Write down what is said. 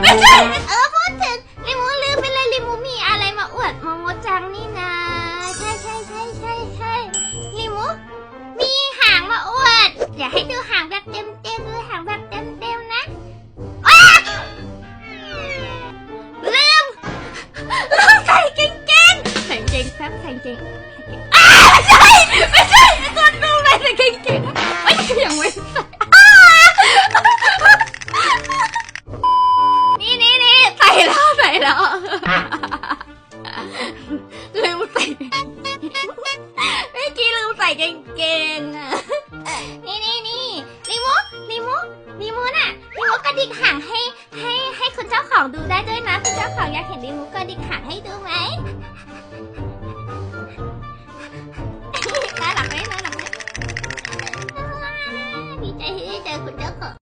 ไม่ใช่เออพูดถึงลิมูลืมไปเลยลิมูมีอะไรมาอวดโมโมจังนี่นะใช่ใช่ใช่ใช่ใช่ลิมูมีหางมาอวดอยากให้ดูหางแบบเต็มเต็มดูหางแบบเต็มเต็มนะอ้าลืมลืมใส่เกงเกงใส่เกงแป๊บใส่เกง ล้วลืมใส่เมื่อกี้ลืมใส่เกงๆอะนี่นี่นี่ลิโมลิโมลิโมน่ะลิมุกระดิกหางให้ให้ให้คุณเจ้าของดูได้ด้วยนะคุณเจ้าของอยากเห็นลิมุกระดิกหางให้ดูไหมน่ารักไหมน่ารักไหมดีใจที่ได้เจอคุณเจ้าของ